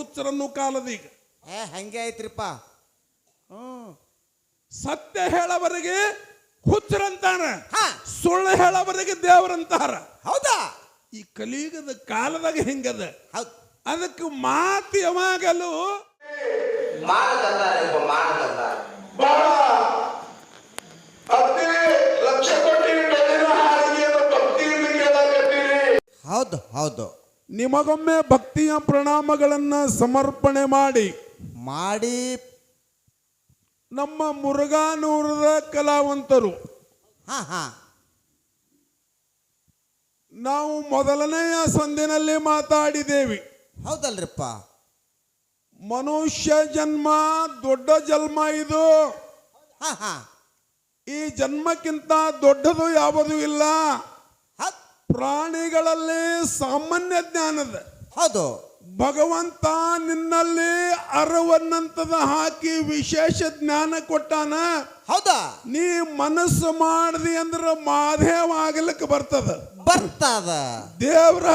ಹುಚ್ಚರನ್ನು ಕಾಲದೀಗ ಏ ಹಂಗೆ ಐತ್ರಿಪ್ಪ ಹ್ಮ್ ಸತ್ಯ ಹೇಳವರಿಗೆ ಹುಚ್ಚರಂತಾರ. ಹಾ. ಸುಳ್ಳು ಹೇಳವರಿಗೆ ದೇವರಂತಾರ. ಹೌದಾ? ಈ ಕಲಿಯುಗದ ಕಾಲದಾಗ ಹಿಂಗದ? ಹೌದು. ಅದಕ್ಕೆ ಮಾತು ಯಾವಾಗಲೂ ಮಾನದಂತಾರೆ ಮಾನದಂತಾರೆ ಹೌದು ಹೌದು. ನಿಮಗೊಮ್ಮೆ ಭಕ್ತಿಯ ಪ್ರಣಾಮಗಳನ್ನು ಸಮರ್ಪಣೆ ಮಾಡಿ. ಮಾಡಿ. ನಮ್ಮ ಮುರುಘಾನೂರದ ಕಲಾವಂತರು. ಹಾ ಹಾ. ನಾವು ಮೊದಲನೆಯ ಸಂದಿನಲ್ಲಿ ಮಾತಾಡಿದ್ದೇವೆ. ಹೌದಲ್ರಿಪ್ಪ. ಮನುಷ್ಯ ಜನ್ಮ ದೊಡ್ಡ ಜನ್ಮ ಇದು. ಹಾ ಹಾ. ಈ ಜನ್ಮಕ್ಕಿಂತ ದೊಡ್ಡದು ಯಾವುದು ಇಲ್ಲ. ಪ್ರಾಣಿಗಳಲ್ಲಿ ಸಾಮಾನ್ಯ ಜ್ಞಾನದ ಹೌದು. ಭಗವಂತ ನಿನ್ನಲ್ಲಿ ಅರವನ್ನಂತದ ಹಾಕಿ ವಿಶೇಷ ಜ್ಞಾನ ಕೊಟ್ಟಾನ. ಹೌದಾ? ನೀ ಮನಸ್ಸು ಮಾಡಿದಿ ಅಂದ್ರೆ ಮಾದೇವ ಆಗ್ಲಿಕ್ಕೆ ಬರ್ತದ. ಬರ್ತದ. ದೇವ್ರ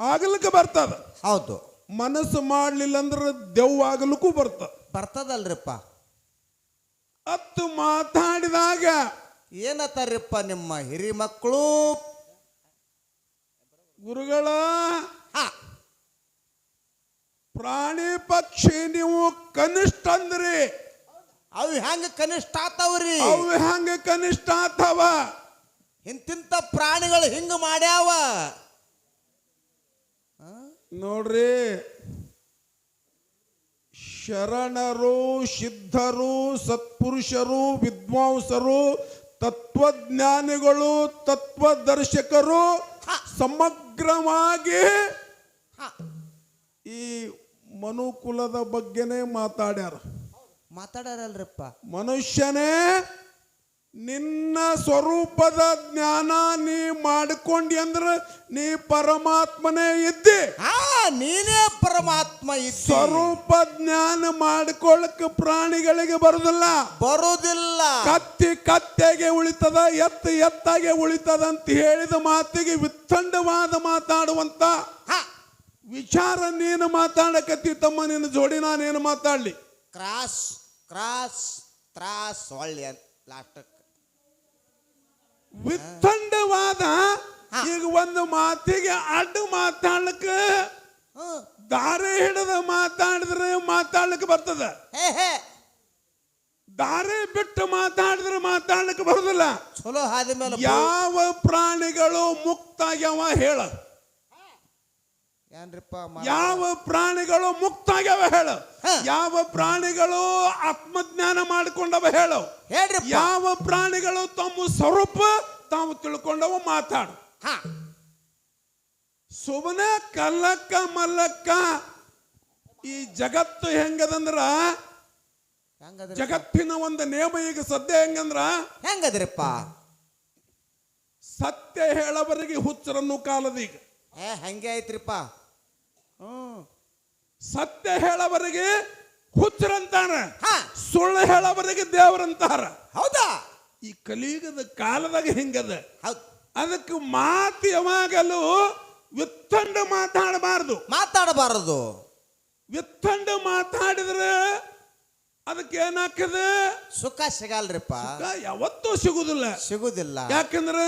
ಆಗ್ಲಿಕ್ಕೆ ಬರ್ತದ. ಹೌದು. ಮನಸ್ಸು ಮಾಡ್ಲಿಲ್ಲ ಅಂದ್ರೆ ದೆವ್ ಆಗ್ಲಿಕ್ಕೂ ಬರ್ತದ ಬರ್ತದಲ್ರಿಪ್ಪ. ಅತ್ತು ಮಾತಾಡಿದಾಗ ಏನತ್ತಾರ್ರಿಪ್ಪ ನಿಮ್ಮ ಹಿರಿ ಮಕ್ಕಳು ಗುರುಗಳ ಪ್ರಾಣಿ ಪಕ್ಷಿ ನೀವು ಕನಿಷ್ಠ ಅಂದ್ರಿ. ಅವು ಹೆಂಗ ಕನಿಷ್ಠ ಆತವ್ರಿ? ಅವು ಹೆಂಗ ಕನಿಷ್ಠ ಆತವ? ಇಂತಿಂತ ಪ್ರಾಣಿಗಳು ಹಿಂಗ ಮಾಡ್ಯಾವ? ನೋಡ್ರಿ. ಶರಣರು ಸಿದ್ಧರು ಸತ್ಪುರುಷರು ವಿದ್ವಾಂಸರು ತತ್ವಜ್ಞಾನಿಗಳು ತತ್ವದರ್ಶಕರು ಸಮಗ್ರವಾಗಿ ಈ ಮನುಕುಲದ ಬಗ್ಗೆನೇ ಮಾತಾಡ್ಯಾರ. ಮಾತಾಡಾರಲ್ರಿಪ್ಪ. ಮನುಷ್ಯನೇ ನಿನ್ನ ಸ್ವರೂಪದ ಜ್ಞಾನ ನೀ ಮಾಡ್ಕೊಂಡಿ ಅಂದ್ರೆ ನೀ ಪರಮಾತ್ಮನೇ ಇದ್ದಿ. ಹಾ ನೀನೇ ಪರಮಾತ್ಮ ಇದ್ದಿ. ಸ್ವರೂಪ ಜ್ಞಾನ ಮಾಡ್ಕೊಳ್ಳಕ್ಕೆ ಪ್ರಾಣಿಗಳಿಗೆ ಬರುದಿಲ್ಲ. ಬರುವುದಿಲ್ಲ ಕತ್ತಿ ಕತ್ತೆಗೆ ಉಳಿತದ ಎತ್ತ ಎತ್ತಾಗೆ ಉಳಿತದ ಅಂತ ಹೇಳಿದ ಮಾತಿಗೆ ವಿತ್ತಂಡವಾದ ಮಾತಾಡುವಂತ ಹಾ. ವಿಚಾರ ನೀನು ಮಾತಾಡಕತ್ತಿ ತಮ್ಮ ನಿನ್ನ ಜೋಡಿ ನಾನೇನು ಮಾತಾಡ್ಲಿ. ಕ್ರಾಸ್ ಕ್ರಾಸ್ ತ್ರಾಸ್ ಒಳ್ಳೆ ಲಾಸ್ಟಕ್ ವಿತ್ತಂಡವಾದ ಈಗ ಒಂದು ಮಾತಿಗೆ ಅಡ್ಡ ಮಾತಾಡ್ಲಿಕ್ಕೆ ದಾರಿ ಹಿಡಿದ ಮಾತಾಡಿದ್ರೆ ಮಾತಾಡ್ಲಿಕ್ಕೆ ಬರ್ತದ? ದಾರಿ ಬಿಟ್ಟು ಮಾತಾಡಿದ್ರೆ ಮಾತಾಡ್ಲಿಕ್ಕೆ ಬರುದಿಲ್ಲ. ಚಲೋ ಯಾವ ಪ್ರಾಣಿಗಳು ಮುಕ್ತ ಆಗ್ಯಾವ ಹೇಳ. ಏನ್ರಿಪ್ಪ ಯಾವ ಪ್ರಾಣಿಗಳು ಮುಕ್ತ ಆಗ್ಯಾವ ಹೇಳು ಯಾವ ಪ್ರಾಣಿಗಳು ಆತ್ಮಜ್ಞಾನ ಮಾಡಿಕೊಂಡವ ಹೇಳು. ಹೇಳ್ರಿಪ್ಪ. ಯಾವ ಪ್ರಾಣಿಗಳು ತಮ್ಮ ಸ್ವರೂಪ ತಾವು ತಿಳ್ಕೊಂಡವ ಮಾತಾಡು. ಹಾ. ಸುಮ್ಮನೆ ಕಲ್ಲಕ್ಕ ಮಲ್ಲಕ್ಕ ಈ ಜಗತ್ತು ಹೆಂಗದಂದ್ರ? ಜಗತ್ತಿನ ಒಂದು ನೇಮ ಈಗ ಸದ್ಯ ಹೆಂಗಂದ್ರ? ಹೆಂಗದ್ರಿಪ್ಪ? ಸತ್ಯ ಹೇಳವರಿಗೆ ಹುಚ್ಚರನ್ನು ಕಾಲದೀಗ. ಹಂಗೆ ಐತ್ರಿಪ್ಪ. ಸತ್ಯ ಹೇಳವರಿಗೆ ಹುಚ್ಚರಂತಾರ ಹಾ. ಸುಳ್ಳು ಹೇಳವರಿಗೆ ದೇವರಂತಾರ ಹೌದಾ? ಈ ಕಲಿಯುಗದ ಕಾಲದಾಗ ಹಿಂಗದ. ಅದಕ್ಕೆ ಮಾತು ಯಾವಾಗಲೂ ವಿತ್ತಂಡ ಮಾತಾಡಬಾರದು. ಮಾತಾಡಬಾರದು. ವಿತ್ತಂಡ ಮಾತಾಡಿದ್ರೆ ಅದಕ್ಕೆ ಏನಾಗ್ತದೆ? ಸುಖ ಸಿಗಲ್ರಿಪ್ಪ. ಯಾವತ್ತೂ ಸಿಗುದಿಲ್ಲ. ಸಿಗುದಿಲ್ಲ. ಯಾಕಂದ್ರೆ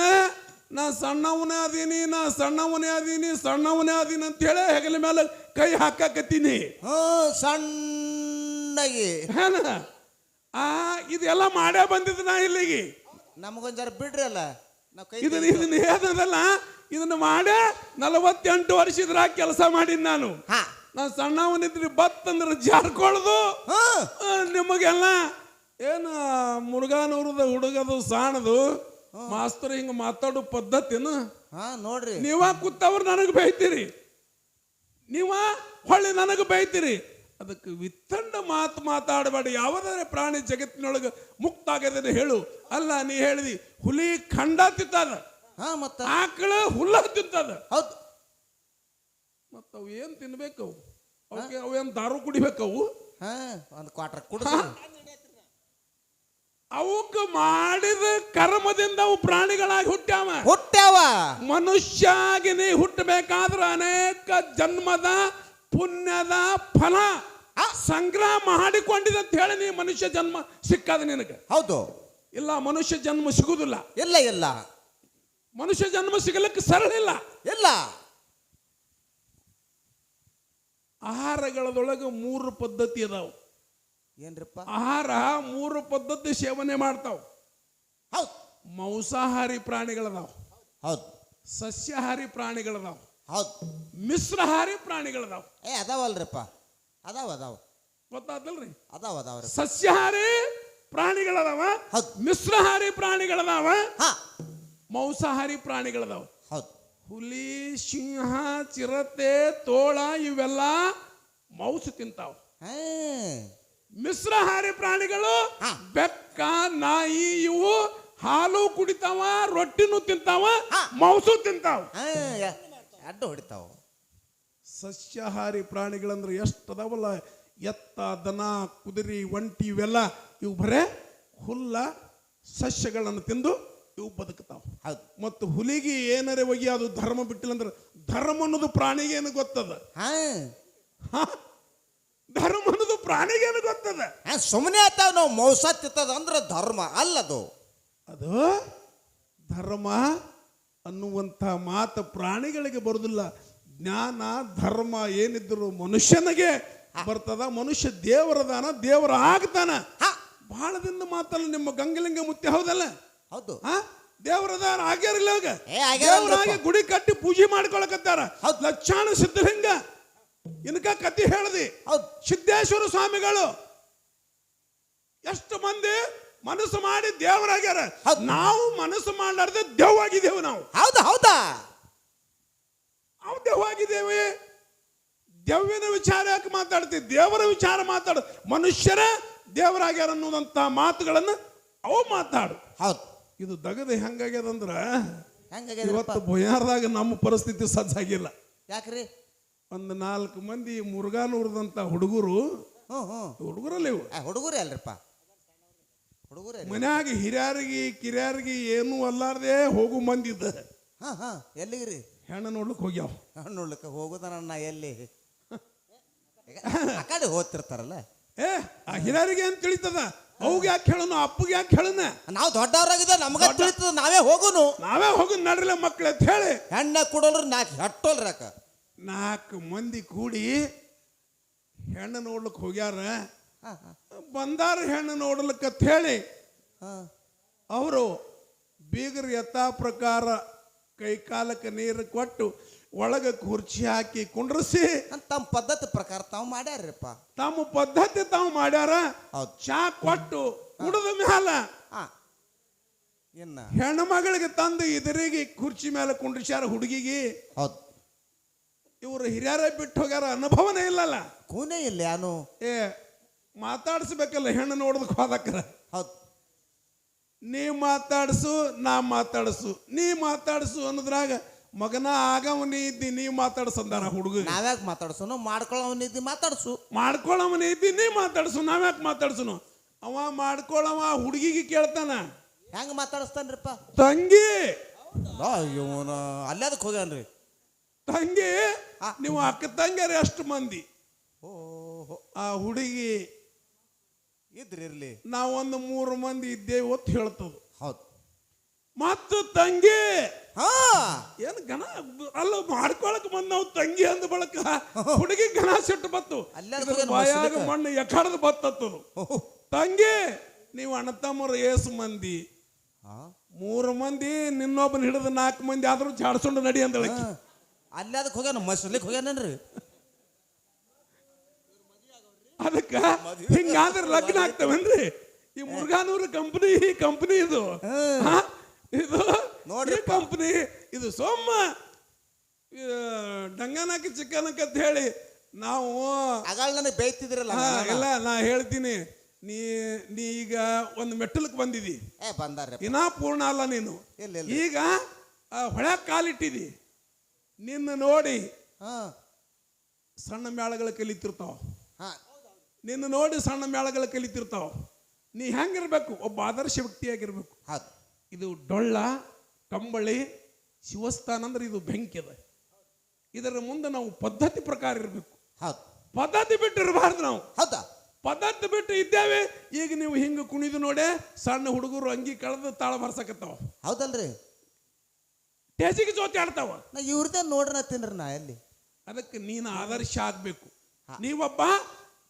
ನಾ ಸಣ್ಣವನೇ ಅದೀನಿ ನಾ ಸಣ್ಣವನೇ ಅದೀನಿ ಸಣ್ಣವನೇ ಅದೀನಿ ಅಂತ ಹೇಳಿ ಹೆಗಲ ಮೇಲೆ ಕೈ ಹಾಕಾಕತ್ತೀನಿ. ಹ್ಮ್ ಸಣ್ಣಗೆ? ಆ ಇದೆಲ್ಲ ಮಾಡೇ ಬಂದಿದ್ದು ನಾ ಇಲ್ಲಿಗೆ. ನಮಗೊಂದ್ ಜರ ಬಿಡ್ರಿ ಅಲ್ಲ ನಾವು ಕೈ ಇದನ್ನ ಇದನ್ನ ಹೇಳದಲ್ಲ ಇದನ್ನ ಮಾಡೇ ನಲವತ್ತೆಂಟು ವರ್ಷ ಇದ್ರಾಗ ಕೆಲಸ ಮಾಡೀನಿ ನಾನು. ಹಾ. ನಾ ಸಣ್ಣವನಿದ್ರಿ ಬತ್ತಂದ್ರೆ ಜಾರ್ಕೊಳ್ದು. ಹ್ಮ್ ಆ, ನಿಮಗೆಲ್ಲ ಏನು ಮುರುಗಾನೂರದ ಹುಡುಗದು ಸಾಣದು? ಮಾಸ್ತರ್ ಹಿಂಗ ಮಾತಾಡೋ ಪದ್ಧತಿನ? ಹಾ ನೋಡ್ರಿ. ನೀವ ಕೂತವ್ರು ನನಗೆ ಬೈತೀರಿ. ನೀವ? ಹೊಳ್ಳಿ ನನಗೆ ಬೈತೀರಿ. ಅದಕ್ಕೆ ವಿತ್ತಂಡ ಮಾತು ಮಾತಾಡಬೇಡ. ಯಾವುದಾದ್ರೆ ಪ್ರಾಣಿ ಜಗತ್ತಿನೊಳಗೆ ಮುಕ್ತ ಆಗ್ಯದ ಹೇಳು. ಅಲ್ಲ ನೀ ಹೇಳಿದಿ ಹುಲಿ ಖಂಡ ತಿಂತದ. ಹಾ ಮತ್ತ. ಆಕಳ ಹುಲ್ಲ ತಿಂತದ. ಹೌದು. ಮತ್ತ ಅವು ಏನ್ ತಿನ್ಬೇಕು ಅವಕ್ಕೆ ಏನ್ ದಾರು ಕುಡಿಬೇಕವು? ಹಾ ಒಂದು ಕ್ವಾರ್ಟರ್ ಕುಡಿದು. ಅವಕ್ಕ ಮಾಡಿದ ಕರ್ಮದಿಂದ ಅವು ಪ್ರಾಣಿಗಳಾಗಿ ಹುಟ್ಟ್ಯಾವ. ಹುಟ್ಟ್ಯಾವ. ಮನುಷ್ಯಾಗಿ ನೀ ಹುಟ್ಟಬೇಕಾದ್ರ ಅನೇಕ ಜನ್ಮದ ಪುಣ್ಯದ ಫಲ ಸಂಗ್ರಹ ಮಾಡಿಕೊಂಡಿದೆ ಅಂತ ಹೇಳಿ ನೀ ಮನುಷ್ಯ ಜನ್ಮ ಸಿಕ್ಕದ ನಿನಗೆ. ಹೌದು. ಇಲ್ಲ ಮನುಷ್ಯ ಜನ್ಮ ಸಿಗುದಿಲ್ಲ. ಇಲ್ಲ ಇಲ್ಲ. ಮನುಷ್ಯ ಜನ್ಮ ಸಿಗಲಿಕ್ಕೆ ಸರಳ ಇಲ್ಲ. ಇಲ್ಲ. ಆಹಾರಗಳದೊಳಗೆ ಮೂರು ಪದ್ಧತಿ ಅದಾವ. ಏನ್ರಿಪ್ಪ? ಆಹಾರ ಮೂರು ಪದ್ಧತಿ ಸೇವನೆ ಮಾಡ್ತಾವ. ಹೌದು. ಮಾಂಸಾಹಾರಿ ಪ್ರಾಣಿಗಳದಾವ. ಹೌದು. ಸಸ್ಯಾಹಾರಿ ಪ್ರಾಣಿಗಳದಾವ. ಹೌದು. ಮಿಶ್ರಹಾರಿ ಪ್ರಾಣಿಗಳದಾವ. ಏ ಅದಾವಲ್ರಿಪ್ಪ. ಅದಾವ ಅದಾವ. ಗೊತ್ತಾದಲ್ರಿ ಅದಾವ ಅದಾವ ಸಸ್ಯಾಹಾರಿ ಪ್ರಾಣಿಗಳದಾವ. ಹೌದು. ಮಿಶ್ರಹಾರಿ ಪ್ರಾಣಿಗಳದಾವ. ಮಾಂಸಾಹಾರಿ ಪ್ರಾಣಿಗಳದಾವ. ಹೌದು. ಹುಲಿ ಸಿಂಹ ಚಿರತೆ ತೋಳ ಇವೆಲ್ಲ ಮೌಸು ತಿಂತಾವ. ಹಾ ಮಿಶ್ರಹಾರಿ ಪ್ರಾಣಿಗಳು. ಬೆಕ್ಕ ನಾಯಿ ಇವು ಹಾಲು ಕುಡಿತಾವ ರೊಟ್ಟಿನೂ ತಿಂತಾವ ಮೌಸು ತಿಂತಾವ. ಅಡ್ಡ ಹೊಡಿತಾವ. ಸಸ್ಯಾಹಾರಿ ಪ್ರಾಣಿಗಳಂದ್ರೆ ಎಷ್ಟು ಅದಾವಲ್ಲ ಎತ್ತ ದನ ಕುದುರೆ ಒಂಟಿ ಇವೆಲ್ಲ ಇವು ಬರೇ ಹುಲ್ಲ ಸಸ್ಯಗಳನ್ನು ತಿಂದು ಇವು ಬದುಕ್ತಾವ. ಮತ್ತು ಹುಲಿಗೆ ಏನರೆ ಹೋಗಿ ಅದು ಧರ್ಮ ಬಿಟ್ಟಿಲ್ಲ ಅಂದ್ರೆ ಧರ್ಮ ಅನ್ನೋದು ಪ್ರಾಣಿಗೆ ಏನು ಗೊತ್ತದ? ಧರ್ಮ ಅನ್ನೋದು ಪ್ರಾಣಿಗೆ ಗೊತ್ತದ ಸುಮ್ಮನೆ ಆತಾವ ನಾವು ಮೌಸ ತಿತ್ತದ ಅಂದ್ರೆ ಧರ್ಮ ಅಲ್ಲದು. ಅದು ಧರ್ಮ ಅನ್ನುವಂಥ ಮಾತು ಪ್ರಾಣಿಗಳಿಗೆ ಬರುದಿಲ್ಲ. ಜ್ಞಾನ ಧರ್ಮ ಏನಿದ್ರು ಮನುಷ್ಯನಿಗೆ ಬರ್ತದ ಮನುಷ್ಯ ದೇವರದಾನ ದೇವರ ಆಗ್ತಾನ. ಹಾ. ಬಹಳ ದಿನ ಮಾತಲ್ಲ ನಿಮ್ಮ ಗಂಗಲಿಂಗ ಮುತ್ತಿ ಹೌದಲ್ಲ? ಹೌದು. ಆ ದೇವರದಾನ ಆಗ್ಯಾರಿಲ್ಲ ಗುಡಿ ಕಟ್ಟಿ ಪೂಜೆ ಮಾಡ್ಕೊಳಕತ್ತಾರ. ಲಕ್ಷಾಣ ಸಿದ್ಧಲಿಂಗ. ಇನ್ಕ ಕತಿ ಹೇಳ್ದಿ. ಸಿದ್ದೇಶ್ವರ ಸ್ವಾಮಿಗಳು ಎಷ್ಟು ಮಂದಿ ಮನಸ್ಸು ಮಾಡಿ ದೇವರಾಗ್ಯಾರ. ನಾವು ಮನಸ್ಸು ಮಾಡಲಾರ್ದೆ ದೇವಾಗಿದ್ದೇವೆ ನಾವು. ಹೌದಾ ಹೌದಾ? ನಾವು ದೇವಾಗಿದ್ದೇವೆ ದೆವ್ವಿನ ವಿಚಾರ ಯಾಕೆ ಮಾತಾಡ್ತೀವಿ ದೇವರ ವಿಚಾರ ಮಾತಾಡ. ಮನುಷ್ಯರ ದೇವರಾಗ್ಯಾರ ಅನ್ನೋದಂತ ಮಾತುಗಳನ್ನು ಅವು ಮಾತಾಡು. ಹೌದು. ಇದು ದಗದ ಹೆಂಗಾಗ್ಯದಂದ್ರ ಇವತ್ತು ಬೊಯಾರ್ದಾಗ ನಮ್ಮ ಪರಿಸ್ಥಿತಿ ಸಜ್ಜಾಗಿಲ್ಲ. ಯಾಕ್ರಿ? ಒಂದು ನಾಲ್ಕು ಮಂದಿ ಮುರುಗಾನೂರದಂತ ಹುಡುಗರು. ಹ್ಞೂ ಹ್ಞೂ ಹುಡುಗರಲ್ಲಿ ಇವು ಆ, ಹುಡುಗರೇ ಅಲ್ರಿಪ್ಪ. ಹುಡುಗರೇ ಮನ್ಯಾಗ ಹಿರಿಯರಿಗೆ ಕಿರಿಯರಿಗೆ ಏನೂ ಅಲ್ಲಾರ್ದೆ ಹೋಗು ಮಂದಿದ್ದ ಹಾ ಹಾ. ಎಲ್ಲಿಗ್ರಿ? ಹೆಣ್ಣು ನೋಡ್ಲಿಕ್ಕೆ ಹೋಗ್ಯಾವ. ನೋಡ್ಲಿಕ್ಕೆ ಹೋಗುದನ್ನ ಎಲ್ಲಿ? ಆ ಕಡೆ ಹೋಗ್ತಿರ್ತಾರಲ್ಲ. ಏ ಆ ಹಿರಿಯರಿಗೆ ಏನ್ ತಿಳಿತದ? ಅವ್ಗೆ ಯಾಕೆ ಹೇಳನು? ಅಪ್ಪಗೆ ಯಾಕೆ ಹೇಳನ? ನಾವು ದೊಡ್ಡವರಾಗಿದ್ದ ನಮಗ ತಿಳಿತದ ನಾವೇ ಹೋಗುನು. ನಾವೇ ಹೋಗಿ ನಡ್ರಿಲ್ಲ ಮಕ್ಳು ಅಂತ ಹೇಳಿ. ಹೆಣ್ಣ ಕೊಡೋರು ನಾಲ್ಕು ಹೆಟ್ಟೋಲ್ರಿ ಅಕ್ಕ ನಾಲ್ಕು ಮಂದಿ ಕೂಡಿ ಹೆಣ್ಣು ನೋಡ್ಲಿಕ್ಕೆ ಹೋಗ್ಯಾರ. ಬಂದಾರ ಹೆಣ್ಣು ನೋಡ್ಲಿಕ್ಕೆ ಅಂತ ಹೇಳಿ ಅವರು ಬೀಗರ ಯಥಾ ಪ್ರಕಾರ ಕೈ ಕಾಲಕ್ಕೆ ನೀರು ಕೊಟ್ಟು ಒಳಗೆ ಕುರ್ಚಿ ಹಾಕಿ ಕುಂಡ್ರಿಸಿ. ತಮ್ಮ ಪದ್ಧತಿ ಪ್ರಕಾರ ತಾವು ಮಾಡ್ಯಾರಪ್ಪ ತಮ್ಮ ಪದ್ಧತಿ ತಾವು ಮಾಡ್ಯಾರ. ಚಾ ಕೊಟ್ಟು ಕುಡಿದ ಮ್ಯಾಲ ಹೆಣ್ಣು ಮಗಳಿಗೆ ತಂದು ಇದರಿಗೆ ಕುರ್ಚಿ ಮೇಲೆ ಕುಂಡ್ರಿಸ್ಯಾರ ಹುಡುಗಿಗೆ. ಹೌದು. ಇವರು ಹಿರಿಯರ ಬಿಟ್ಟು ಹೋಗ್ಯಾರ ಅನುಭವನೇ ಇಲ್ಲಲ್ಲ. ಕೂನೇ ಇಲ್ಲ ಯಾನು? ಏ ಮಾತಾಡಿಸ್ಬೇಕಲ್ಲ ಹೆಣ್ಣು ನೋಡೋದಕ್ಕೆ ಹೋದಕ್ಕರ. ಹೌದು. ನೀ ಮಾತಾಡ್ಸು ನಾ ಮಾತಾಡ್ಸು. ನೀ ಮಾತಾಡ್ಸು ಅನ್ನೋದ್ರಾಗ ಮಗನ ಆಗವ ನೀ ಇದ್ದಿ ನೀ ಮಾತಾಡ್ಸಂದಾರ ಹುಡುಗ. ನಾವ್ಯಾಕ ಮಾತಾಡ್ಸೋನು? ಮಾಡ್ಕೊಳ್ಳೋನಿದ್ದಿ ಮಾತಾಡ್ಸು. ಮಾಡ್ಕೊಳ್ಳವ ನೀ ಇದ್ದಿ ನೀ ಮಾತಾಡ್ಸು ನಾವ್ಯಾಕೆ ಮಾತಾಡ್ಸುನು? ಅವ ಮಾಡ್ಕೊಳ್ಳವ ಹುಡುಗಿಗೆ ಕೇಳ್ತಾನ. ಹೆಂಗ್ ಮಾತಾಡಿಸ್ತಾನ್ರಿಪ್ಪ? ತಂಗಿ! ಇವನು ಅಲ್ಲದಕ್ಕೆ ಹೋಗ್ಯಾನ್ರಿ? ತಂಗಿ. ನೀವು ಅಕ್ಕ ತಂಗಿಯರು ಎಷ್ಟು ಮಂದಿ. ಓಹೋ. ಆ ಹುಡುಗಿ ಇದ್ರಿ ಇರ್ಲಿ ನಾವೊಂದು ಮೂರು ಮಂದಿ ಇದ್ದೇವೆ ಹೊತ್ತು ಹೇಳ್ತದ ಹೌದು. ಮತ್ತು ತಂಗಿ ಹಾ. ಏನು ಗಣ ಅಲ್ಲ ಮಾಡ್ಕೊಳಕ್ ಬಂದ್ ನಾವು ತಂಗಿ ಅಂದ ಬಳಕ ಹುಡುಗಿ ಗಣ ಸಿಟ್ಟು ಬತ್ತು. ಬಾಯಾಗ. ಮಣ್ಣು ಎಕಡದ್ ಬತ್ತತ್ತದು ತಂಗಿ ನೀವು ಅಣ್ಣ ತಮ್ಮರು ಏಸು ಮಂದಿ. ಮೂರು ಮಂದಿ ನಿನ್ನೊಬ್ಬನ ಹಿಡಿದು ನಾಲ್ಕು ಮಂದಿ ಆದ್ರೂ ಜಾಡ್ಸೊಂಡು ನಡಿ ಅಂದಳಕ್ಕೆ. ಅಲ್ಲೇ ಅದಕ್ಕೆ ಹೋಗ್ಯಾನ ಮಸ್ಲಿಕ್ ಹೋಗ್ಯಾನನ್ರಿ? ಅದಕ್ಕ ಹಿಂಗಾದ್ರೆ ಲಗ್ನ ಆಗ್ತವೇನ್ರಿ? ಈ ಮುರ್ಗಾನೂರು ಕಂಪನಿ ಕಂಪನಿ ಇದು. ಇದು ನೋಡ್ರಿ ಕಂಪನಿ ಇದು ಸೋಮ ಡಂಗನಕ್ಕೆ ಚಿಕ್ಕನಕ್ಕ ಅಂತ ಹೇಳಿ ನಾವು ಬೈತಿದ್ರಲ್ಲ ನನಗೆ ಇಲ್ಲ ನಾ ಹೇಳ್ತೀನಿ. ನೀ ನೀ ಈಗ ಒಂದು ಮೆಟ್ಟಲಕ್ಕೆ ಬಂದಿದಿ. ಏ ಬಂದಾರ್ರಿ ಇನ್ನ ಪೂರ್ಣ ಅಲ್ಲ ನೀನು. ಈಗ ಹೊಳ್ಯಾಗ ಕಾಲಿಟ್ಟಿದಿ. ನಿನ್ನ ನೋಡಿ ಹ. ಸಣ್ಣ ಮೇಳಗಳು ಕಲಿತಿರ್ತಾವ ಹಾ. ನಿನ್ನ ನೋಡಿ ಸಣ್ಣ ಮೇಳಗಳು ಕಲಿತಿರ್ತಾವ ನೀ ಹೆಂಗಿರ್ಬೇಕು? ಒಬ್ಬ ಆದರ್ಶ ವ್ಯಕ್ತಿಯಾಗಿರ್ಬೇಕು. ಇದು ಡೊಳ್ಳ ಕಂಬಳಿ ಶಿವಸ್ಥಾನ ಅಂದ್ರೆ ಇದು ಬೆಂಕಿ ಅದ. ಇದರ ಮುಂದೆ ನಾವು ಪದ್ಧತಿ ಪ್ರಕಾರ ಇರಬೇಕು. ಪದ್ಧತಿ ಬಿಟ್ಟು ಇರಬಾರ್ದು ನಾವು. ಹೌದಾ? ಪದ್ಧತಿ ಬಿಟ್ಟು ಇದ್ದೇವೆ. ಈಗ ನೀವು ಹಿಂಗೆ ಕುಣಿದು ನೋಡೆ ಸಣ್ಣ ಹುಡುಗರು ಅಂಗಿ ಕಳೆದು ತಾಳ ಬರ್ಸಕತ್ತಾವ. ಹೌದಲ್ರಿ? ಟೇಜಿಗೆ ಜೋತಿ ಆಡ್ತಾವ. ನಾ ಇವ್ರದ್ದೇ ನೋಡ್ರ ತಿನ್ರಿ ನಾ ಎಲ್ಲಿ? ಅದಕ್ಕೆ ನೀನು ಆದರ್ಶ ಆಗ್ಬೇಕು. ನೀವೊಬ್ಬ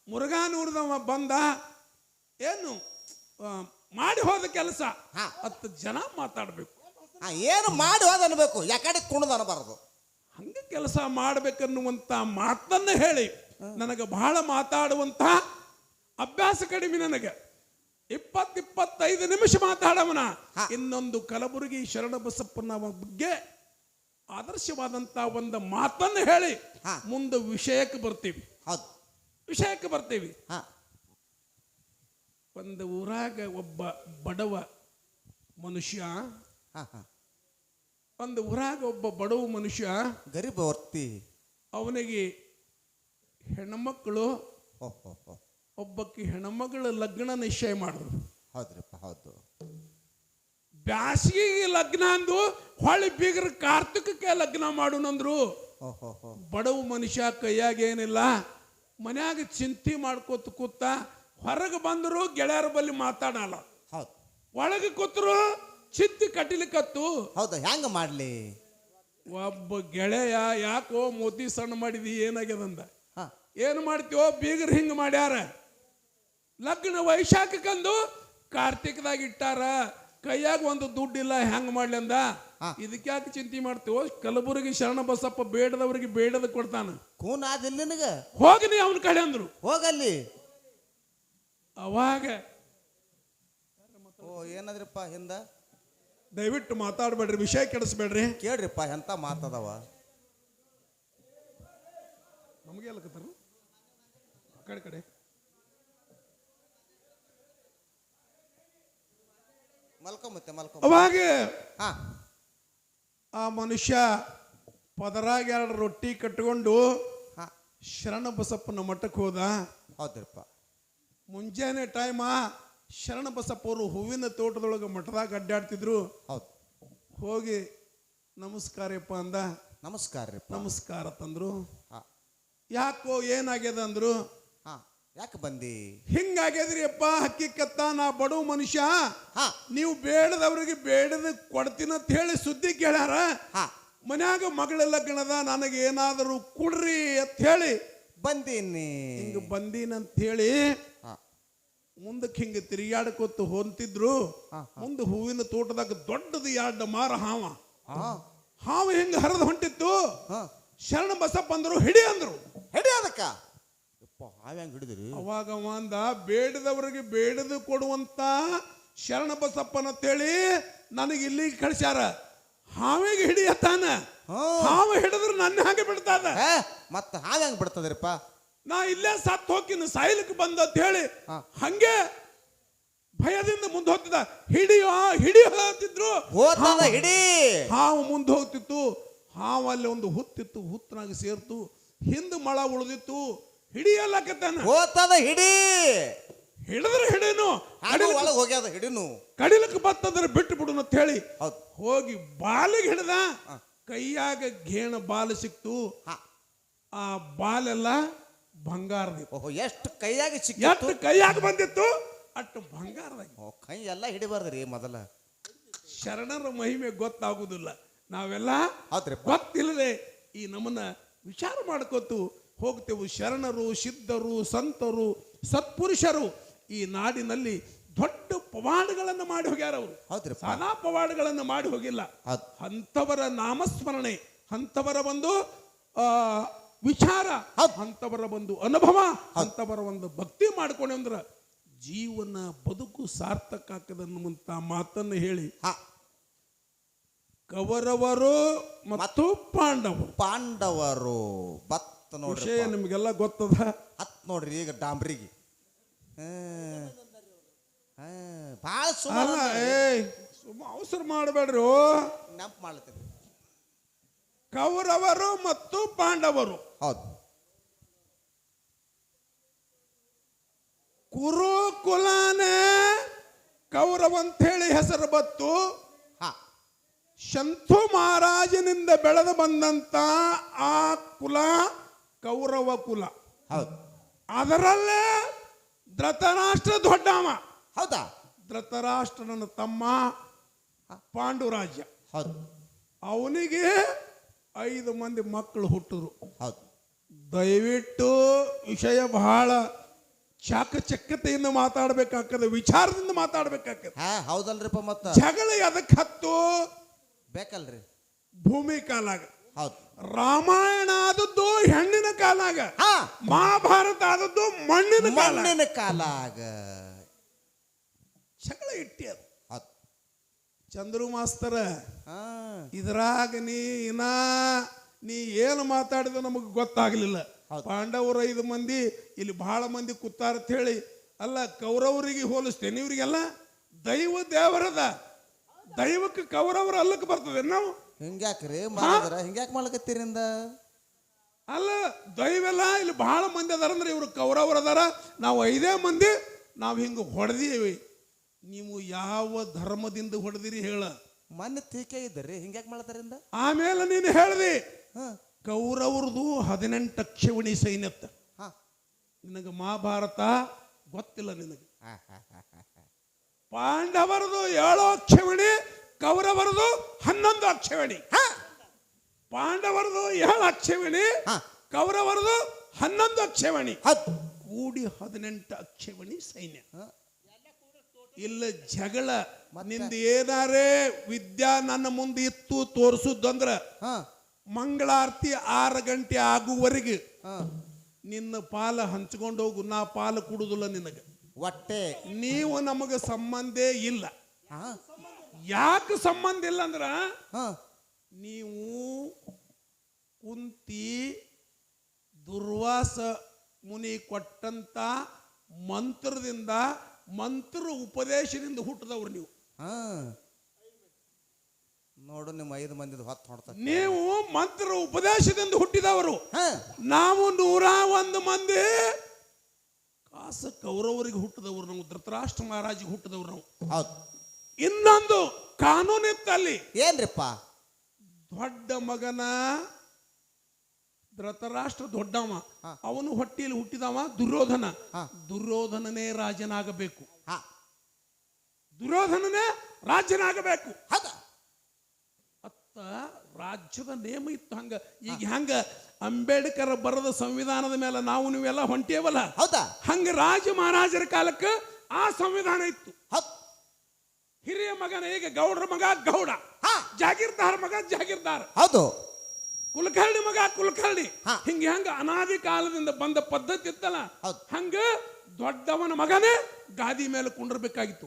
ಮುರುಘಾನೂರ್ದವ ಬಂದ ಏನು ಆ, ಮಾಡಿ ಹೋದ ಕೆಲಸ. ಹಾ. ಹತ್ತು ಜನ ಮಾತಾಡ್ಬೇಕು. ಏನು ಮಾಡಿ ಹೋದ ಅನ್ಬೇಕು. ಯಾಕಡೆ ಕುಣದ ಅನ್ಬಾರದು. ಹಂಗೆ ಕೆಲಸ ಮಾಡ್ಬೇಕನ್ನುವಂತ ಮಾತನ್ನ ಹೇಳಿ. ನನಗೆ ಬಹಳ ಮಾತಾಡುವಂತ ಅಭ್ಯಾಸ ಕಡಿಮೆ ನನಗೆ. ಇಪ್ಪತ್ ಇಪ್ಪತ್ತೈದು ನಿಮಿಷ ಮಾತಾಡೋಣ. ಇನ್ನೊಂದು ಕಲಬುರಗಿ ಶರಣ ಬಸಪ್ಪನ ಬಗ್ಗೆ ಆದರ್ಶವಾದಂತ ಒಂದು ಮಾತನ್ನು ಹೇಳಿ. ಮುಂದೆ ವಿಷಯಕ್ಕೆ ಬರ್ತೀವಿ. ವಿಷಯಕ್ಕೆ ಬರ್ತೀವಿ. ಒಂದು ಊರಾಗ ಒಬ್ಬ ಬಡವ ಮನುಷ್ಯ. ಒಂದು ಊರಾಗ ಒಬ್ಬ ಬಡವ ಮನುಷ್ಯ. ಗರೀಬ್ ವರ್ತಿ. ಅವನಿಗೆ ಹೆಣ್ಮಕ್ಕಳು ಒಬ್ಬಕ್ಕೆ ಹೆಣ್ಮಗಳ ಲಗ್ನ ನಿಶ್ಚಯ ಮಾಡಿದ್ರು. ಹೌದ್ರಪ್ಪ ಹೌದು. ಬ್ಯಾಸಿಗೆ ಲಗ್ನ ಅಂದು ಹೊಳಿ ಬೀಗರ ಕಾರ್ತಿಕಕ್ಕೆ ಲಗ್ನ ಮಾಡುನಂದ್ರು. ಬಡವ ಮನುಷ್ಯ ಕೈಯಾಗ ಏನಿಲ್ಲ ಮನ್ಯಾಗ ಚಿಂತೆ ಮಾಡ್ಕೋತ ಕೂತ ಹೊರಗೆ ಬಂದರು ಗೆಳೆಯರ ಬಲ್ಲಿ ಮಾತಾಡಲ್ಲ. ಹೌದು. ಒಳಗೆ ಕೂತರು ಚಿಂತೆ ಕಟ್ಟಿಲಿಕ್ಕತ್ತು ಹೌದು ಹೆಂಗ ಮಾಡ್ಲಿ? ಒಬ್ಬ ಗೆಳೆಯ ಯಾಕೋ ಮೋತಿ ಸಣ್ಣ ಮಾಡಿದಿ ಏನಾಗ್ಯದಂದ? ಹಾ. ಏನು ಮಾಡ್ತೀವೋ ಬೀಗರು ಹಿಂಗೆ ಮಾಡ್ಯಾರ. ಲಗ್ನ ವೈಶಾಖಕ್ಕಂದು ಕಾರ್ತಿಕದಾಗ ಇಟ್ಟಾರ ಕೈಯಾಗ ಒಂದು ದುಡ್ಡಿಲ್ಲ ಹೆಂಗ್ ಮಾಡ್ಲಿ ಅಂದ? ಹಾ. ಇದಕ್ಕೆ ಯಾಕೆ ಚಿಂತೆ ಮಾಡ್ತೀವೋ? ಕಲಬುರಗಿ ಶರಣ ಬಸಪ್ಪ ಬೇಡದವ್ರಿಗೆ ಬೇಡದ ಕೊಡ್ತಾನ. ಖೂನ್ ಆದಿಲ್ಲ ನಿನಗ? ಹೋಗಿ ನೀ ಅವನ ಕಡೆ ಅಂದ್ರು. ಹೋಗಲ್ಲಿ. ಅವಾಗ ಓ ಏನದ್ರಿಪ್ಪ ಹಿಂದ? ದಯವಿಟ್ಟು ಮಾತಾಡ್ಬೇಡ್ರಿ ವಿಷಯ ಕೆಡಿಸ್ಬೇಡ್ರಿ. ಕೇಳ್ರಿಪ್ಪ ಎಂತ ಮಾತದವ ನಮಗೆ ಎಲ್ಲ ಕಡೆ ಕಡೆ. ಮಲ್ಕೊಂಬತ್ತೆ ಮಲ್ಕೊಂಬ ಅವಾಗ ಹಾ. ಆ ಮನುಷ್ಯ ಪದರಾಗ ಎರಡು ರೊಟ್ಟಿ ಕಟ್ಕೊಂಡು ಹಾ. ಶರಣ ಬಸಪ್ಪನ ಮಠಕ್ಕೆ ಹೋದ. ಹೌದ್ರಪ್ಪ. ಮುಂಜಾನೆ ಟೈಮ ಶರಣ ಬಸಪ್ಪ ಅವರು ಹೂವಿನ ತೋಟದೊಳಗೆ ಮಠದಾಗ ಅಡ್ಡಾಡ್ತಿದ್ರು. ಹೌದು. ಹೋಗಿ ನಮಸ್ಕಾರಪ್ಪ ಅಂದ. ನಮಸ್ಕಾರ ನಮಸ್ಕಾರ ತಂದ್ರು. ಹಾ. ಯಾಕೋ ಏನಾಗ್ಯದ ಅಂದ್ರು ಯಾಕೆ ಬಂದಿ? ಹಿಂಗಾಗ್ಯದ್ರಿ ಅಪ್ಪ ಹಕ್ಕಿ ಕತ್ತ ನಾ ಬಡವ ಮನುಷ್ಯ. ಹಾ. ನೀವು ಬೇಡದವ್ರಿಗೆ ಬೇಡದ ಕೊಡ್ತೀನಿ ಅಂತ ಹೇಳಿ ಸುದ್ದಿ ಕೇಳ್ಯಾರ. ಹಾ. ಮನ್ಯಾಗ ಮಗಳ ಲಗ್ನದ ನನಗೆ ಏನಾದರೂ ಕೊಡ್ರಿ ಅಂತ ಹೇಳಿ. ಬಂದೀನಿ. ಹಿಂಗ ಬಂದೀನಂತ ಹೇಳಿ ಮುಂದಕ್ಕೆ ಹಿಂಗೆ ತಿರುಗಾಡ್ಕೊತ ಹೊಂತಿದ್ರು. ಮುಂದೆ ಹೂವಿನ ತೋಟದಾಗ ದೊಡ್ಡದು ಎರಡು ಮಾರ ಹಾವ. ಹಾವ ಹಿಂಗೆ ಹರಿದು ಹೊಂಟಿತ್ತು. ಶರಣ ಬಸಪ್ಪ ಅಂದ್ರು ಹಿಡಿ ಅಂದ್ರು. ಯಪ್ಪ ಹಾವ್ ಹಿಡಿದ್ರಿ? ಅವಾಗ ಒಂದ ಬೇಡದವರಿಗೆ ಬೇಡದು ಕೊಡುವಂತ ಶರಣ ಬಸಪ್ಪನ ಅಂತೇಳಿ ನನಗೆ ಇಲ್ಲಿಗೆ ಕಳಿಸ್ಯಾರ. ಹಾವಿಗೆ ಹಿಡಿಯತ್ತಾನ ಹಾವ ಹಿಡಿದ್ರೆ ನನ್ನ ಹಾಗೆ ಬಿಡ್ತಾನ ಮತ್ತೆ ಮತ್ತ ಹಾವ್ ಹೆಂಗ್ ಬಿಡ್ತದ್ರಿಪ್ಪ? ನಾ ಇಲ್ಲೇ ಸತ್ ಹೋಗಿನ ಸಾಯ್ಲಿಕ್ಕೆ ಬಂದ ಅಂತ ಹೇಳಿ ಹಂಗೆ ಭಯದಿಂದ ಮುಂದೆ ಹೋಗ್ತಿದ್ದ. ಹಿಡಿಯೋ ಹಿಡಿಯೋ ಅಂತಿದ್ರು. ಹಿಡಿ. ಹಾವು ಮುಂದೆ ಹೋಗ್ತಿತ್ತು. ಹಾವು ಅಲ್ಲಿ ಒಂದು ಹುತ್ತಿತ್ತು ಹುತ್ತನಾಗ ಸೇರ್ತು. ಹಿಂದೆ ಮಳ ಉಳಿದಿತ್ತು. ಹಿಡಿಯಲ್ಲಕತ್ತಾನ ಹೋತದ ಹಿಡಿ. ಹಿಡಿದ್ರೆ ಹಿಡೇನು ಹಾಡು ಒಳಗ್ ಹೋಗ್ಯಾದ ಹಿಡಿನು. ಕಡಿಲಕ್ಕೆ ಬತ್ತಂದ್ರೆ ಬಿಟ್ಟು ಬಿಡು ಅಂತ ಹೇಳಿ ಹೌದು. ಹೋಗಿ ಬಾಲಿಗೆ ಹಿಡ್ದ ಕೈಯಾಗ ಘೇಣ ಬಾಲ ಸಿಕ್ತು. ಹಾ. ಆ ಬಾಲೆಲ್ಲ ಬಂಗಾರದಿತ್ತು ಓಹೋ ಎಷ್ಟು ಕೈಯಾಗಿ ಸಿಕ್ಕಿತ್ತು. ಎಷ್ಟು ಕೈಯಾಗ ಬಂದಿತ್ತು? ಅಷ್ಟು ಬಂಗಾರದಾಗ. ಓ ಕೈ ಎಲ್ಲ ಹಿಡಿಬಾರ್ದ್ರಿ ಮೊದಲ. ಶರಣರ ಮಹಿಮೆ ಗೊತ್ತಾಗುದಿಲ್ಲ. ನಾವೆಲ್ಲ ಹೌದ್ರಿಪ್ಪ. ಗೊತ್ತಿಲ್ಲದೆ ಈ ನಮ್ಮನ್ನ ವಿಚಾರ ಮಾಡ್ಕೋತು ಹೋಗ್ತೇವೆ ಶರಣರು ಸಿದ್ಧರು ಸಂತರು ಸತ್ಪುರುಷರು. ಈ ನಾಡಿನಲ್ಲಿ ದೊಡ್ಡ ಪವಾಡಗಳನ್ನು ಮಾಡಿ ಹೋಗ್ಯಾರ ಅವರು. ಹೌದ್ರಿಪ್ಪ ಸಾನಾ ಪವಾಡಗಳನ್ನು ಮಾಡಿ ಹೋಗಿಲ್ಲ. ಅಂಥವರ ನಾಮಸ್ಮರಣೆ ಅಂಥವರ ಒಂದು ಆ, ವಿಚಾರ. ಅಂಥವರ ಒಂದು ಅನುಭವ ಅಂಥವರ ಒಂದು ಭಕ್ತಿ ಮಾಡ್ಕೊಂಡೆ ಅಂದ್ರ ಜೀವನ ಬದುಕು ಸಾರ್ಥಕ ಆಗ್ತದನ್ನುವಂತ ಮಾತನ್ನು ಹೇಳಿ. ಕವರವರು ಮತ್ತು ಪಾಂಡವರು. ಪಾಂಡವರು ಬತ್ತ ನೋಡ್ರಿ ವಿಷಯ ನಿಮಗೆಲ್ಲ ಗೊತ್ತದ? ಹತ್ ನೋಡ್ರಿ ಈಗ ಡಾಂಬ್ರಿಗೆ. ಭಾಳ ಸುಮಾರು ಏಯ್ ಸುಮ್ಮ ಅವಸರ ಮಾಡಬೇಡ್ರಿ. ನೆಂಪು ಮಾಡ್ತೀನಿ ಕೌರವರು ಮತ್ತು ಪಾಂಡವರು. ಹೌದು. ಕುರುಕುಲನೇ ಕೌರವ ಅಂತ ಹೇಳಿ ಹೆಸರು ಬತ್ತು. ಹಾ. ಶಂತು ಮಹಾರಾಜನಿಂದ ಬೆಳೆದು ಬಂದಂತ ಆ ಕುಲ ಕೌರವ ಕುಲ. ಹೌದು. ಅದರಲ್ಲೇ ಧೃತರಾಷ್ಟ್ರ ದೊಡ್ಡವ. ಹೌದಾ? ಧೃತರಾಷ್ಟ್ರನ ತಮ್ಮ ಪಾಂಡುರಾಜ್ಯ. ಹೌದು. ಅವನಿಗೆ ಐದು ಮಂದಿ ಮಕ್ಕಳು ಹುಟ್ಟರು ಹೌದು. ದಯವಿಟ್ಟು ವಿಷಯ ಬಹಳ ಚಾಕಚಕ್ಯತೆಯಿಂದ ಮಾತಾಡ್ಬೇಕಾಗ್ತದೆ ವಿಚಾರದಿಂದ ಮಾತಾಡ್ಬೇಕಾಗ್ತದೆ. ಹಾ ಹೌದಲ್ರಿಪ್ಪ ಮತ್ತ. ಜಗಳ ಎದಕ್ಕೆ ಹತ್ತು? ಬೇಕಲ್ರಿ. ಭೂಮಿ ಕಾಲಾಗ. ಹೌದು. ರಾಮಾಯಣ ಆದದ್ದು ಹೆಣ್ಣಿನ ಕಾಲಾಗ. ಹಾ. ಮಹಾಭಾರತ ಆದದ್ದು ಮಣ್ಣಿನ ಕಾಲ. ಮಣ್ಣಿನ ಕಾಲಾಗ. ಜಗಳ ಇಟ್ಟಿ ಅದು. ಹೌದು. ಚಂದ್ರು ಮಾಸ್ತರ ಹಾ. ಇದ್ರಾಗ ನೀ ಇನ್ನ ನೀ ಏನು ಮಾತಾಡಿದ ನಮಗೆ ಗೊತ್ತಾಗ್ಲಿಲ್ಲ. ಪಾಂಡವರ ಪಾಂಡವರು ಐದು ಮಂದಿ ಇಲ್ಲಿ ಬಹಳ ಮಂದಿ ಕೂತಾರ ಅಂತ ಹೇಳಿ ಅಲ್ಲ ಕೌರವರಿಗೆ ಹೋಲಿಸ್ತೇನೆ ಇವರಿಗೆಲ್ಲ ದೈವ ದೇವರದ ದೈವಕ್ಕೆ ಕೌರವರ ಅಲ್ಲಕ್ಕೆ ಬರ್ತದೆ ನಾವು? ಹಿಂಗ್ಯಾಕ್ರಿ? ಮಾಡಿದ್ರ ಹಿಂಗ್ಯಾಕ್ ಮಾಡ್ಲಕತ್ತೀರಿಂದ ಅಲ್ಲ ದೈವೆಲ್ಲ ಇಲ್ಲಿ ಬಹಳ ಮಂದಿ ಅದಾರ ಅಂದ್ರೆ ಇವರು ಕೌರವರು ಅದಾರ. ನಾವು ಐದೇ ಮಂದಿ ನಾವು ಹಿಂಗೆ ಹೊಡೆದೀವಿ. ನೀವು ಯಾವ ಧರ್ಮದಿಂದ ಹೊಡೆದಿರಿ ಹೇಳ. ಮೊನ್ನೆ ತೀಕೆ ಇದ್ದರಿ ಹಿಂಗ್ಯಾಕ್ ಮಾಡ್ತಾರಿಂದ ಆಮೇಲೆ ನೀನು ಹೇಳ್ದಿ ಕೌರವ್ರದು ಹದಿನೆಂಟು ಅಕ್ಷವಣಿ ಸೈನ್ಯತ್ತ. ಹಾ. ನಿನಗೆ ಮಹಾಭಾರತ ಗೊತ್ತಿಲ್ಲ ನಿನಗೆ. ಪಾಂಡವರದು ಏಳೋ ಅಕ್ಷವಣಿ ಕೌರವರದು ಹನ್ನೊಂದು ಅಕ್ಷವಣಿ. ಹ. ಪಾಂಡವರದು ಏಳು ಅಕ್ಷವಣಿ ಹಾ. ಕೌರವರದು ಹನ್ನೊಂದು ಅಕ್ಷವಣಿ. ಕೂಡಿ ಹದಿನೆಂಟು ಅಕ್ಷವಣಿ ಸೈನ್ಯ. ಇಲ್ಲ ಜಗಳ. ನಿಂದ ಏನಾರೇ ವಿದ್ಯಾ ನನ್ನ ಮುಂದೆ ಇತ್ತು ತೋರಿಸುದಂದ್ರ ಹಾ. ಮಂಗಳಾರತಿ ಆರು ಗಂಟೆ ಆಗುವವರೆಗೆ ಹಾ. ನಿನ್ನ ಪಾಲ ಹಂಚ್ಕೊಂಡು ಹೋಗು ನಾ ಪಾಲು ಕುಡುದಿಲ್ಲ ನಿನಗೆ. ಒಟ್ಟೆ ನೀವು ನಮಗೆ ಸಂಬಂಧೇ ಇಲ್ಲ. ಹಾ. ಯಾಕೆ ಸಂಬಂಧ ಇಲ್ಲ ಅಂದ್ರ ಹಾ. ನೀವು ಕುಂತಿ ದುರ್ವಾಸ ಮುನಿ ಕೊಟ್ಟಂತ ಮಂತ್ರದಿಂದ ಮಂತ್ರ ಉಪದೇಶದಿಂದ ಹುಟ್ಟದವ್ರು ನೀವು. ಹ. ನೋಡು ನಿಮ್ಮ ಐದು ಮಂದಿ ಹೊತ್ತು ಹೊಡ್ತ ನೀವು ಮಂತ್ರ ಉಪದೇಶದಿಂದ ಹುಟ್ಟಿದವರು. ಹಾ. ನಾವು ನೂರ ಒಂದು ಮಂದಿ ಕಾಸ ಕೌರವರಿಗೆ ಹುಟ್ಟಿದವರು ನಾವು ಧೃತರಾಷ್ಟ್ರ ಮಹಾರಾಜಿಗೆ ಹುಟ್ಟಿದವರು ನಾವು. ಹೌದು. ಇನ್ನೊಂದು ಕಾನೂನಿತ್ತಲ್ಲಿ ಏನ್ರಿಪ್ಪ? ದೊಡ್ಡ ಮಗನ ಧೃತರಾಷ್ಟ್ರ ದೊಡ್ಡವ. ಅವನು ಹೊಟ್ಟಿಯಲ್ಲಿ ಹುಟ್ಟಿದವ ದುರ್ಯೋಧನ. ದುರ್ಯೋಧನನೇ ರಾಜನಾಗಬೇಕು. ಹಾ. ದುರ್ಯೋಧನನೇ ರಾಜ್ಯನಾಗಬೇಕು. ಹೌದ. ಅತ್ತ ರಾಜ್ಯದ ನೇಮ ಇತ್ತು ಹಂಗ. ಈಗ ಹಂಗ ಅಂಬೇಡ್ಕರ್ ಬರೆದ ಸಂವಿಧಾನದ ಮೇಲೆ ನಾವು ನೀವೆಲ್ಲ ಹೊಂಟೇವಲ್ಲ? ಹೌದಾ? ಹಂಗ ರಾಜ ಮಹಾರಾಜರ ಕಾಲಕ್ಕೆ ಆ ಸಂವಿಧಾನ ಇತ್ತು. ಹಿರಿಯ ಮಗನ ಈಗ ಗೌಡ್ರ ಮಗ ಗೌಡ. ಹಾ. ಜಾಗೀರ್ದಾರ್ ಮಗ ಜಾಗೀರ್ದಾರ್. ಹೌದು. ಕುಲಕರ್ಣಿ ಮಗ ಕುಲಕರ್ಣಿ. ಹಿಂಗೆ ಹಂಗ ಹೆಂಗ ಅನಾದಿ ಕಾಲದಿಂದ ಬಂದ ಪದ್ಧತಿ ಇತ್ತಲ್ಲ. ಹಂಗ ದೊಡ್ಡವನ ಮಗನೇ ಗಾದಿ ಮೇಲೆ ಕುಂಡ್ರಬೇಕಾಗಿತ್ತು.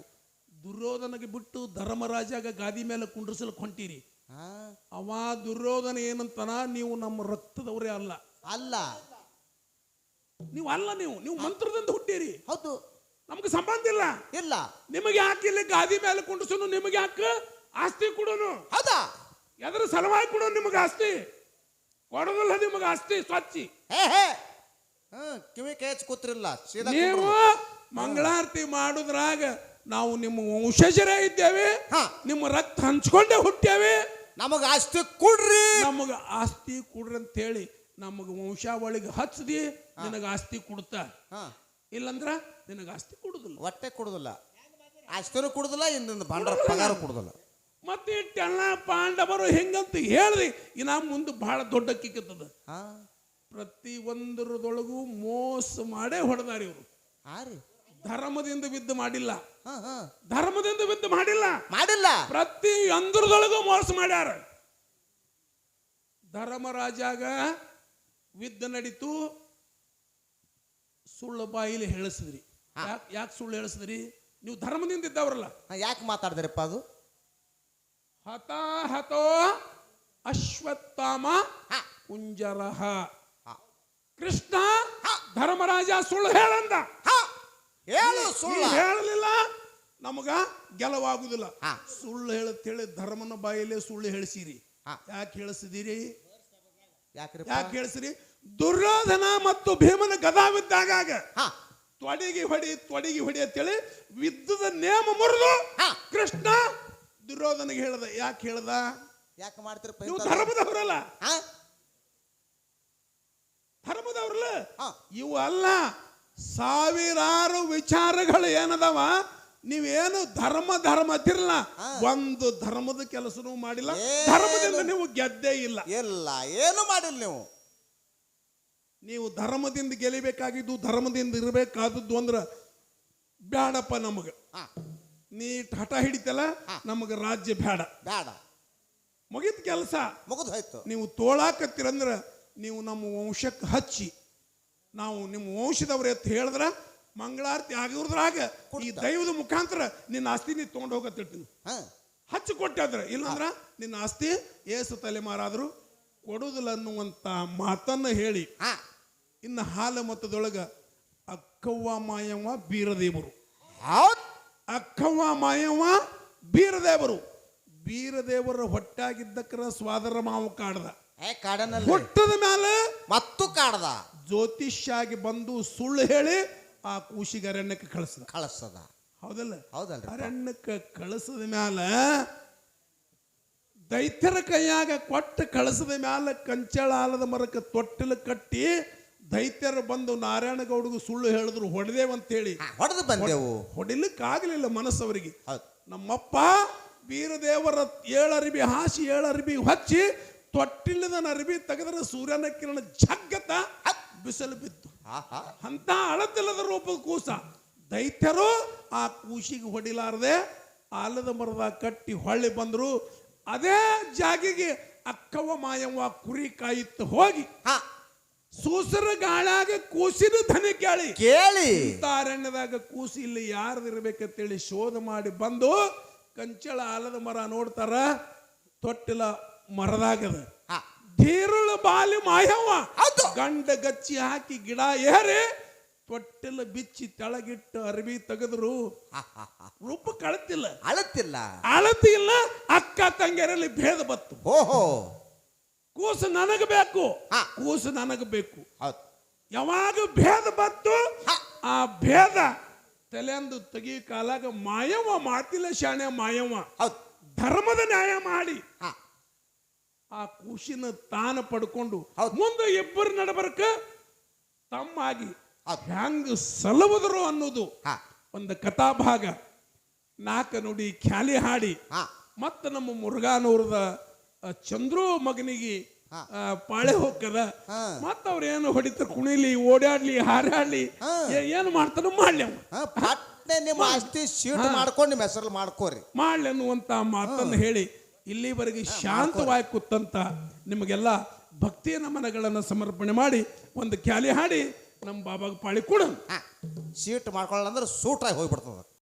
ದುರ್ಯೋಧನಗೆ ಬಿಟ್ಟು ಧರ್ಮರಾಜಾಗ ಗಾದಿ ಮೇಲೆ ಕುಂಡ್ರಿಸಲು ಹೊಂಟಿರಿ. ಅವ ದುರ್ಯೋಧನ ಏನಂತನ? ನೀವು ನಮ್ಮ ರಕ್ತದವರೇ ಅಲ್ಲ. ಅಲ್ಲ. ನೀವು ಅಲ್ಲ ನೀವು. ನೀವು ಮಂತ್ರದಿಂದ ಹುಟ್ಟೀರಿ. ಹೌದು. ನಮ್ಗೆ ಸಂಬಂಧ ಇಲ್ಲ. ಇಲ್ಲ. ನಿಮಗೆ ಯಾಕೆ ಇಲ್ಲಿ ಗಾದಿ ಮೇಲೆ ಕುಂಡ್ರಸನು ನಿಮಗೆ ಯಾಕೆ ಆಸ್ತಿ ಕೊಡೋನು? ಹೌದಾ? ಎದ್ರ ಸಲವಾಗಿ ಕೊಡೋ ನಿಮಗೆ ಆಸ್ತಿ? ಕೊಡೋದಲ್ಲ ನಿಮಗೆ ಆಸ್ತಿ ಸ್ವಚ್ಛಿ. ಹೇ ಹೇ. ಹ್ಮ್ ಕಿವಿ ಕೇಚ್ ಕೂತ್ರಿಲ್ಲ ಸೀದಾ ನೀವು ಮಂಗಳಾರತಿ ಮಾಡುದ್ರಾಗ ನಾವು ನಿಮ್ಮ ವಂಶಜರೇ ಇದ್ದೇವೆ ಹಾ. ನಿಮ್ಮ ರಕ್ತ ಹಂಚ್ಕೊಂಡೇ ಹುಟ್ಟೇವೆ ನಮಗ ಆಸ್ತಿ ಕೊಡ್ರಿ. ನಮಗ ಆಸ್ತಿ ಕೊಡ್ರಿ ಅಂತ ಹೇಳಿ ನಮಗ ವಂಶಾವಳಿಗೆ ಹಚ್ಚದಿ ನಿನಗ ಆಸ್ತಿ ಕೊಡ್ತಾ. ಹಾ. ಇಲ್ಲಂದ್ರ ನಿನಗೆ ಆಸ್ತಿ ಕೊಡುದಿಲ್ಲ. ಹೊಟ್ಟೆ ಕುಡುದಿಲ್ಲ. ಅಷ್ಟರು ಕುಡುದಿಲ್ಲ ನಿನ್ನ ಬಂಡರ ಪಗಾರ ಕೊಡುದಿಲ್ಲ. ಮತ್ತೆ ಇಟ್ಟೆಲ್ಲ ಪಾಂಡವರು ಹೆಂಗಂತ ಹೇಳ್ರಿ ಇನ್ನ ಮುಂದೆ ಬಹಳ ದೊಡ್ಡ ಕಿಕ್ಕತ್ತದ ಹಾ. ಪ್ರತಿ ಒಂದರದೊಳಗೂ ಮೋಸ ಮಾಡೇ ಹೊಡೆದಾರಿ ಇವರು. ಧರ್ಮದಿಂದ ಬಿದ್ದು ಮಾಡಿಲ್ಲ. ಹಾ ಹಾ. ಧರ್ಮದಿಂದ ಬಿದ್ದು ಮಾಡಿಲ್ಲ. ಮಾಡಿಲ್ಲ. ಪ್ರತಿ ಅಂದ್ರದೊಳಗೂ ಮೋಸ ಮಾಡ್ಯಾರ. ಧರ್ಮರಾಜಾಗ ವಿದ್ದ ನಡೀತು ಸುಳ್ಳು ಬಾಯಿಲಿ ಹೇಳಿಸಿದ್ರಿ. ಯಾಕೆ ಯಾಕೆ ಸುಳ್ಳು ಹೇಳಿಸಿದ್ರಿ? ನೀವು ಧರ್ಮದಿಂದ ಇದ್ದವ್ರಲ್ಲ. ಯಾಕೆ ಮಾತಾಡಿದ್ರಪ್ಪ ಅದು? ಹತಾಹತೋ ಅಶ್ವತ್ಥಾಮ ಹಾ. ಕುಂಜರಹ. ಕೃಷ್ಣ ಧರ್ಮರಾಜ ಸುಳ್ಳು ಹೇಳಂದ. ಹಾ. ಹೇಳು ಸುಳ್ಳು. ಹೇಳಲಿಲ್ಲ ನಮಗ ಗೆಲುವಾಗುವುದಿಲ್ಲ ಹಾ. ಸುಳ್ಳು ಹೇಳಿ ಧರ್ಮನ ಬಾಯಲ್ಲಿ ಸುಳ್ಳು ಹೇಳಿಸಿರಿ. ಯಾಕೆ ಹೇಳಿಸಿದಿರಿ? ಯಾಕೆ ಹೇಳಿಸಿರಿ? ದುರ್ಯೋಧನ ಮತ್ತು ಭೀಮನ ಗದಾವಿದ್ದಾಗ ತೊಡಗಿ ಹೊಡಿ ತೊಡಗಿ ಹೊಡಿ ಅಂತೇಳಿ ವಿದ್ಯುದ ನೇಮ ಮುರಿದು. ಕೃಷ್ಣ ದುರ್ಯೋಧನಿಗೆ ಹೇಳ್ದ. ಯಾಕೆ ಹೇಳ್ದ? ಯಾಕೆ ಮಾಡ್ತಿರಪ್ಪ ನೀವು? ಧರ್ಮದವರಲ್ಲ. ಧರ್ಮದವ್ರಲ್ಲ. ಇವು ಅಲ್ಲ ಸಾವಿರಾರು ವಿಚಾರಗಳು ಏನದವ? ನೀವೇನು ಧರ್ಮ ಧರ್ಮ ತಿರ್ಲ ಒಂದು ಧರ್ಮದ ಕೆಲಸನೂ ಮಾಡಿಲ್ಲ? ಧರ್ಮದಿಂದ ನೀವು ಗೆದ್ದೇ ಇಲ್ಲ. ಇಲ್ಲ ಏನು ಮಾಡಿಲ್ಲ ನೀವು. ನೀವು ಧರ್ಮದಿಂದ ಗೆಲಿಬೇಕಾಗಿದ್ದು ಧರ್ಮದಿಂದ ಇರಬೇಕಾದದ್ದು ಅಂದ್ರೆ ಬ್ಯಾಡಪ್ಪ ನಮಗೆ. ನೀ ಹಠ ಹಿಡಿತಲ್ಲ ನಮಗೆ ರಾಜ್ಯ ಬೇಡ ಬೇಡ ಮುಗಿದ ಕೆಲಸ. ಮುಗಿದ ಹೋಯ್ತು. ನೀವು ತೋಳಾಕತ್ತಿರಂದ್ರ ನೀವು ನಮ್ಮ ವಂಶಕ್ಕೆ ಹಚ್ಚಿ. ನಾವು ನಿಮ್ಮ ವಂಶದವ್ರ ಎತ್ತ ಹೇಳಿದ್ರ ಮಂಗಳಾರತಿ ಆಗಿರೋದ್ರಾಗ ಈ ದೈವದ ಮುಖಾಂತರ ನಿನ್ನ ಆಸ್ತಿ ನೀ ತೊಗೊಂಡು ಹೋಗತ್ತಿರ್ತೀನಿ. ಹಾ. ಹಚ್ಚಿ ಕೊಟ್ಟಾದ್ರ ಇಲ್ಲಂದ್ರ ನಿನ್ನ ಆಸ್ತಿ ಏಸು ತಲೆಮಾರಾದ್ರು ಕೊಡುದಿಲ್ಲ ಅನ್ನುವಂತ ಮಾತನ್ನ ಹೇಳಿ ಇನ್ನು ಹಾಲ ಮತದೊಳಗ ಅಕ್ಕವ್ವ ಮಾಯವ್ವ ಬೀರದೇವರು. ಅಕ್ಕವ್ವ ಮಾಯವ್ವ ಬೀರದೇವರು. ಬೀರದೇವರ ಹೊಟ್ಟಾಗಿದ್ದಕ್ಕರ ಸ್ವಾದರ ಮಾವು ಕಾಡ್ದ. ಹುಟ್ಟದ ಮೇಲೆ ಮತ್ತು ಕಾಡ್ದ. ಜ್ಯೋತಿಷ್ಯಾಗಿ ಬಂದು ಸುಳ್ಳು ಹೇಳಿ ಆ ಕೂಶಿಗೆ ಅರಣ್ಯಕ್ಕೆ ಕಳಿಸ್ದ. ಕಳಿಸದ. ಹೌದಲ್ಲ? ಹೌದಲ್ಲ ಅರಣ್ಯಕ್ಕೆ ಕಳಿಸದ ಮ್ಯಾಲ ದೈತ್ಯರ ಕೈಯಾಗ ಕೊಟ್ಟು ಕಳಿಸದ ಮ್ಯಾಲ ಕಂಚಳ ಆಲದ ಮರಕ್ಕೆ ತೊಟ್ಟಿಲು ಕಟ್ಟಿ ದೈತ್ಯರು ಬಂದು ನಾರಾಯಣ ಗೌಡಗೂ ಸುಳ್ಳು ಹೇಳಿದ್ರು ಹೊಡೆದೇವಂತೇಳಿ ಹೊಡೆದು ಬಂದೆವು. ಹೊಡಿಲಿಕ್ಕಾಗಲಿಲ್ಲ ಮನಸ್ಸವರಿಗೆ. ಅವರಿಗೆ ನಮ್ಮಪ್ಪ ವೀರದೇವರ ಏಳರಿಬಿ ಹಾಸಿ ಏಳರಿಬಿ ಹಚ್ಚಿ ತೊಟ್ಟಿಲ್ಲದ ಅರಿಬಿ ತೆಗೆದ್ರೆ ಸೂರ್ಯನ ಕಿರಣ ಜಗ್ಗತ ಬಿಸಿಲು ಬಿತ್ತು. ಅಂತ ಅಳತಿಲ್ಲದ ರೂಪದ ಕೂಸ. ದೈತ್ಯರು ಆ ಕೂಸಿಗೆ ಹೊಡಿಲಾರದೆ ಆಲದ ಮರದ ಕಟ್ಟಿ ಹೊಳ್ಳಿ ಬಂದ್ರು. ಅದೇ ಜಾಗಿಗೆ ಅಕ್ಕವ ಮಾಯವ್ವ ಕುರಿ ಕಾಯಿತ್ತು ಹೋಗಿ ಸೂಸರ ಗಾಳಾಗ ಕೂಸಿನ ಧನ ಕೇಳಿ. ಕೇಳಿ. ಅರಣ್ಯದಾಗ ಕೂಸಿ ಇಲ್ಲಿ ಯಾರ್ದಿರ್ಬೇಕಂತೇಳಿ ಶೋಧ ಮಾಡಿ ಬಂದು ಕಂಚಳ ಆಲದ ಮರ ನೋಡ್ತಾರ ತೊಟ್ಟಿಲ ಮರದಾಗದ. ಧೀರುಳ ಬಾಲಿ ಮಾಯವ್ವ. ಗಂಡ ಗಚ್ಚಿ ಹಾಕಿ ಗಿಡ ಏರಿ ತೊಟ್ಟಿಲ ಬಿಚ್ಚಿ ತೆಳಗಿಟ್ಟು ಅರಬಿ ತೆಗೆದ್ರು. ರೂಪ ಕಳತಿಲ್ಲ. ಅಳತಿಲ್ಲ. ಅಳತಿ ಇಲ್ಲ ಅಕ್ಕ ತಂಗಿಯರಲ್ಲಿ ಭೇದ ಬತ್ತು. ಓಹೋ. ಕೂಸು ನನಗ ಬೇಕು. ಹಾ. ಕೂಸು ನನಗ ಬೇಕು. ಹೌದು. ಯಾವಾಗ ಭೇದ ಬಂತು. ಆ ಭೇದ ತಲೆಂದು ತಗಿ ಕಾಲಾಗ ಮಾಯವ್ವ ಮಾತಿಲ್ಲ ಶಾಣೆ ಮಾಯವ್ವ. ಹೌದು. ಧರ್ಮದ ನ್ಯಾಯ ಮಾಡಿ. ಹಾ. ಆ ಕೂಸಿನ ತಾನ ಪಡ್ಕೊಂಡು ಹೌದು. ಮುಂದೆ ಇಬ್ಬರು ನಡಬರ್ಕ ತಮ್ಮಾಗಿ ಹೌದು. ಹೆಂಗ್ ಸಲುವುದರು ಅನ್ನೋದು ಹಾ. ಒಂದು ಕಥಾಭಾಗ. ನಾಲ್ಕ ನುಡಿ ಖ್ಯಾಲಿ ಹಾಡಿ. ಹಾ. ಮತ್ತ ನಮ್ಮ ಮುರುಘಾನೂರದ ಚಂದ್ರು ಮಗನಿಗೆ ಪಾಳೆ ಹೋಗ್ಕದ. ಮತ್ತ ಅವ್ರ ಏನು ಹೊಡಿತಾರ ಕುಣಿಲಿ ಓಡಾಡ್ಲಿ ಹಾರಾಡ್ಲಿ. ಏನು ಮಾಡ್ತಾನ ಮಾಡ್ಲಿ ಪಟ್ನೆ ನಿಮ್ಮ ಆಸ್ತಿ ಶೀಟ್ ಮಾಡ್ಕೊಂಡು ನಿಮ್ಮ ಹೆಸರು ಮಾಡ್ಕೋರಿ. ಮಾಡ್ಲಿ ಅನ್ನುವಂತ ಮಾತನ್ನ ಹೇಳಿ ಇಲ್ಲಿವರೆಗೆ ಶಾಂತವಾಗಿ ಕೂತಂತ ನಿಮಗೆಲ್ಲ ಭಕ್ತಿಯ ನಮನಗಳನ್ನು ಸಮರ್ಪಣೆ ಮಾಡಿ ಒಂದು ಖ್ಯಾಲಿ ಹಾಡಿ ನಮ್ಮ ಬಾಬಾಗ ಪಾಳಿ ಕೂಡ ಶೀಟ್ ಮಾಡ್ಕೊಳ್ಳ ಅಂದ್ರೆ ಸೂಟಾಗಿ ಹೋಗ್ಬಿಡ್ತದ.